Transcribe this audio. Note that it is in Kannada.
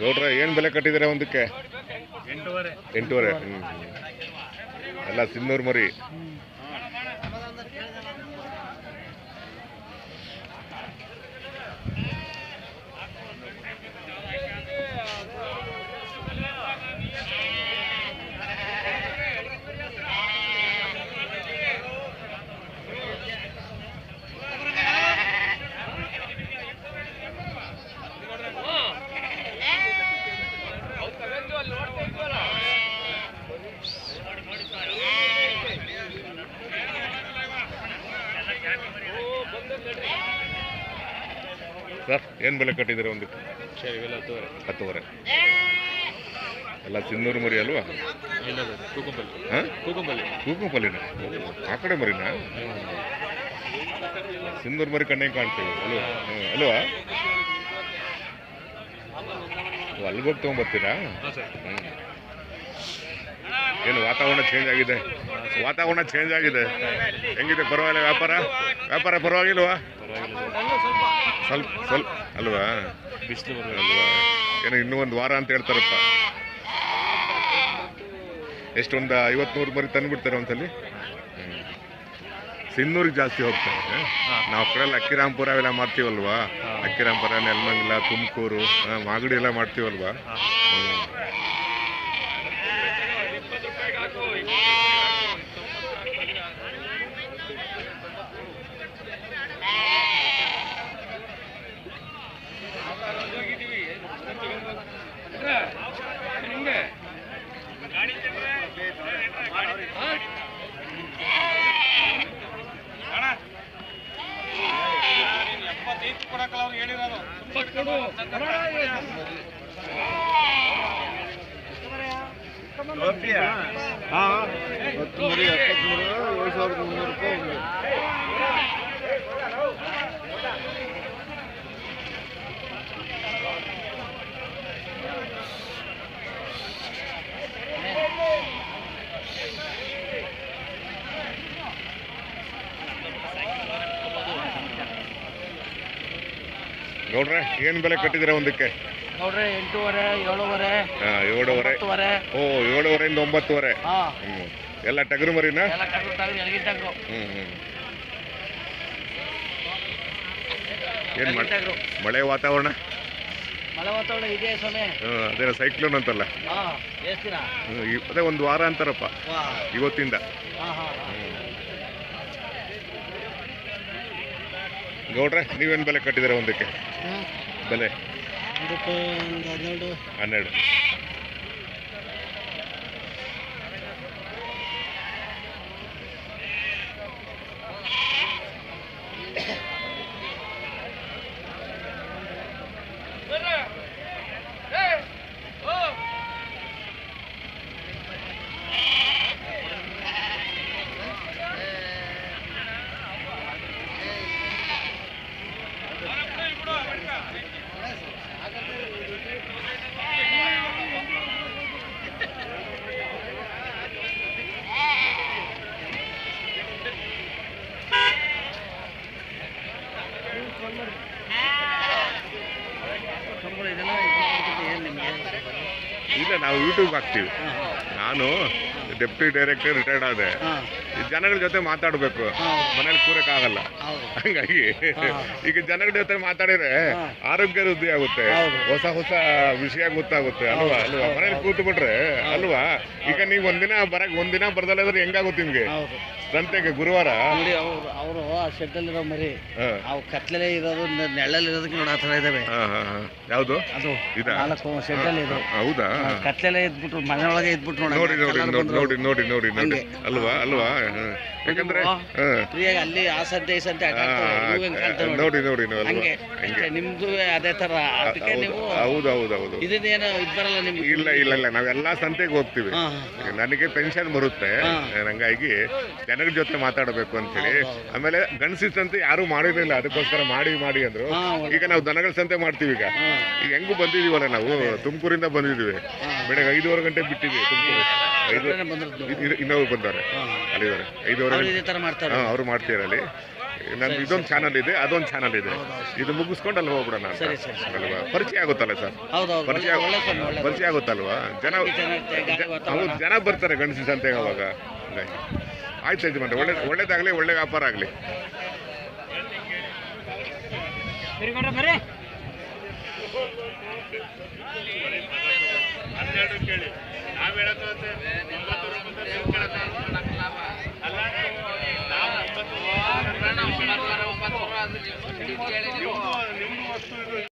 ಗೌಡ್ರ ಏನು ಬೆಲೆ ಕಟ್ಟಿದಾರೆ ಒಂದಕ್ಕೆ? ಎಂಟೂವರೆ. ಎಂಟೂವರೆ ಹ್ಞೂ ಎಲ್ಲ ಸಿನ್ನೂರು ಮರಿ. ಸರ್? ಏನು ಬೆಲೆ ಕಟ್ಟಿದ್ದೀರಾ ಒಂದು? ಹತ್ತುವರೆ. ಎಲ್ಲ ಸಿನ್ನೂರು ಮರಿ ಅಲ್ವಾ? ಹಾಂ? ಕೂಕುಂಪಲ್ಲಿನ ಆ ಕಡೆ ಮರಿನಾ? ಸಿಂಧೂರು ಮರಿ ಕಣ್ಣೆ ಕಾಣ್ತೀವಿ ಅಲ್ವಾ? ಹ್ಞೂ ಅಲ್ವಾ? ಅಲ್ಲಿಗೆ ಹೋಗಿ ತೊಗೊಂಬರ್ತೀರಾ? ಏನು ವಾತಾವರಣ ಚೇಂಜ್ ಆಗಿದೆ? ವಾತಾವರಣ ಚೇಂಜ್ ಆಗಿದೆ. ಹೆಂಗಿದೆ? ಪರವಾಗಿಲ್ಲ ವ್ಯಾಪಾರ? ವ್ಯಾಪಾರ ಪರವಾಗಿಲ್ವಾ? ಸ್ವಲ್ಪ ಸ್ವಲ್ಪ ಅಲ್ವಾ? ಬಿಸಿಲು ಅಲ್ವಾ? ಏನೋ ಇನ್ನೂ ಒಂದು ವಾರ ಅಂತ ಹೇಳ್ತಾರಪ್ಪ. ಎಷ್ಟೊಂದು ಐವತ್ಮೂರು ಮರಿ ತಂದುಬಿಡ್ತಾರೆ ಒಂದ್ಸಲಿ. ಸಿನ್ನೂರಿಗೆ ಜಾಸ್ತಿ ಹೋಗ್ತಾರೆ. ನಾವು ಕಡೆಯಲ್ಲಿ ಕಡೆ ಅಕ್ಕಿರಾಂಪುರ ಅವೆಲ್ಲ ಮಾಡ್ತೀವಲ್ವಾ? ಅಕ್ಕಿರಾಂಪುರ ನೆಲಮಂಗಲ ತುಮಕೂರು ಮಾಗಡಿ ಎಲ್ಲ ಮಾಡ್ತೀವಲ್ವಾ? ಹತ್ತು ಮುರಿ ಹತ್ತು ಮುರಿ ಏಳು ಸಾವಿರದ ಮುನ್ನೂರು ರೂಪಾಯಿ ನೋಡ್ರೆ ಏನ್ ಬೆಲೆ ಕಟ್ಟಿದ್ರೆ ಒಂದಕ್ಕೆ? ನೋಡ್ರಿ ಎಂಟೂವರೆ ಏಳುವರೆ ಹಾ, ಏಳುವರೆ. ಓ ಏಳುವರೆಯಿಂದ ಒಂಬತ್ತುವರೆ. ಹಾ. ಹ್ಮ್. ಎಲ್ಲ ಟಗರು ಮರಿನಾ? ಏನ್ ಎಳಗಿ ಮಳೆ ವಾತಾವರಣ? ಮಳೆ ವಾತಾವರಣ ಇದೆ ಸ್ವಾಮಿ? ಹ್ಮ್, ಅದೇನೋ ಸೈಕ್ಲೋನ್ ಅಂತಲ್ಲ. ಅದೇ ಒಂದು ವಾರ ಅಂತಾರಪ್ಪ ಇವತ್ತಿಂದ. ಹಾ ಹಾ ಹಾ. ಗೌಡ್ರೆ ನೀವೇನು ಬೆಲೆ ಕಟ್ಟಿದ್ದೀರಾ ಒಂದಕ್ಕೆ. ಬೆಲೆ? ಹನ್ನೆರಡು. ಇಲ್ಲ ನಾವು ಯೂಟ್ಯೂಬ್ ಹಾಕ್ತೀವಿ. ನಾನು ಡೆಪ್ಟಿ ಡೈರೆಕ್ಟರ್ ರಿಟೈರ್ಡ್ ಆದೆ. ಜನಗಳ ಜೊತೆ ಮಾತಾಡಬೇಕು. ಮನೇಲಿ ಕೂರಕ್ಕಾಗಲ್ಲ. ಆಗಲ್ಲ ಹಂಗಾಗಿ ಈಗ ಜನಗಳ ಜೊತೆ ಮಾತಾಡಿದ್ರೆ. ಆರೋಗ್ಯ ವೃದ್ಧಿ ಆಗುತ್ತೆ. ಹೊಸ ಹೊಸ ವಿಷಯ ಗೊತ್ತಾಗುತ್ತೆ. ಅಲ್ವಾ? ಅಲ್ವಾ? ಮನೇಲಿ ಕೂತು ಬಿಟ್ರೆ ಅಲ್ವಾ? ಈಗ ನೀವು ಒಂದಿನ ಬರಕ್ ಒಂದಿನ ಬರ್ದಲ್ಲ ಇದ್ರೆ ಹೆಂಗಾಗುತ್ತೆ ನಿಮ್ಗೆ? ಸಂತೆಗೆ ಗುರುವಾರ? ನೋಡಿ ಅವರು ಅವರು ಆ ಶೆಡ್ಡಲ್ಲಿರೋ ಮರಿ ಹಾ. ಅವು ಕತ್ಲೇ ಇರೋದು ನ- ನೆಳ್ಳಲ್ಲಿ ಇರೋದಕ್ಕೆ ನೋಡಿ ಆ ಥರ ಇದಾವೆ. ಹಾ, ಹಾ, ಹಾ. ಯಾವ್ದು? ಅದು ಇದಾ? ನಾಲ್ಕು ಶೆಡ್ಡಲ್ಲಿ ಇದು ಹೌದಾ? ಕತ್ಲೆಲ್ಲೇ ಇದ್ಬಿಟ್ರು ಮನೆ ಒಳಗೆ ಇದ್ಬಿಟ್ಟು ನೋಡಿ ನೋಡಿ ನೋಡಿ ನೋಡಿ ನೋಡಿ ನೋಡಿ ನೋಡಿ ನೋಡಿ ಹಂಗೆ. ಅಲ್ವಾ ಅಲ್ವಾ? ಹಾ. ಯಾಕಂದ್ರೆ ಹಾ. ಫ್ರೀಯಾಗಿ ಅಲ್ಲಿ ಆ ಸಂತೆ ಈ ಸಂತೆ ನೀವು ಹೆಂಗ್ ಕಾಣ್ತಾವೆ ನೋಡಿ. ನೋಡಿ ನೀವು ಅಲ್ವಾ? ಹಂಗೆ. ಹಂಗೆ. ನಿಮ್ದು ಅದೇ ತರ ಅದಕ್ಕೆ ನೀವು ಹೌದು ಹೌದು ಹೌದು. ಇದನ್ನೇನು ಇದು ಬರಲ್ಲ ನಿಮ್ಗೆ? ಇಲ್ಲ ಇಲ್ಲ ಇಲ್ಲ. ನಾವೆಲ್ಲಾ ಸಂತೆಗೆ ಹೋಗ್ತೀವಿ. ಹಾ, ನನಗೆ ಪೆನ್ಷನ್ ಬರುತ್ತೆ ಹಾ. ಹಂಗಾಗಿ ಜನ ಜನಗಳ ಜೊತೆ ಮಾತಾಡಬೇಕು ಅಂತೇಳಿ. ಆಮೇಲೆ ಗಣಸಿ ಸಂತೆ ಯಾರು ಮಾಡಿರಲಿಲ್ಲ ಅದಕ್ಕೋಸ್ಕರ ಮಾಡಿ ಮಾಡಿ ಅಂದ್ರು. ಈಗ ನಾವು ದನಗಳ ಸಂತೆ ಮಾಡ್ತೀವಿ ಈಗ. ಈಗ ಹೆಂಗು ಬಂದಿದೀವಲ್ಲ ನಾವು? ತುಮಕೂರಿಂದ ಬಂದಿದ್ದೀವಿ ಬೆಳಗ್ಗೆ ಐದುವರೆ ಗಂಟೆ ಬಿಟ್ಟಿದ್ವಿ ತುಮಕೂರು. ಐದು ಇನ್ನೊಬ್ರು ಬಂದವ್ರೆ. ಅಲ್ಲಿದ್ದಾರೆ. ಐದೂವರೆ ಅವ್ರು ಮಾಡ್ತೀರ. ಅಲ್ಲಿ. ನಮ್ದು ಇದೊಂದು ಚಾನಲ್ ಇದೆ ಅದೊಂದು ಚಾನಲ್ ಇದೆ. ಇದು ಮುಗಿಸ್ಕೊಂಡು ಅಲ್ಲಿ ಹೋಗ್ಬಿಡೋಣ. ಅಲ್ವಾ? ಪರಿಚಯ ಆಗುತ್ತಲ್ಲ ಸರ್? ಪರಿಚಯ ಪರಿಚಯ ಆಗುತ್ತಲ್ವಾ? ಜನ ಜನ ಹೌದು ಜನ ಬರ್ತಾರೆ ಗಣಸಿ ಸಂತೆಗೆ ಅವಾಗ. ಆಯ್ತು ಯಜಮಾನ್ರೆ ಒಳ್ಳೆ ಒಳ್ಳೇದಾಗಲಿ ಒಳ್ಳೆ ವ್ಯಾಪಾರ ಆಗಲಿ ನಾವು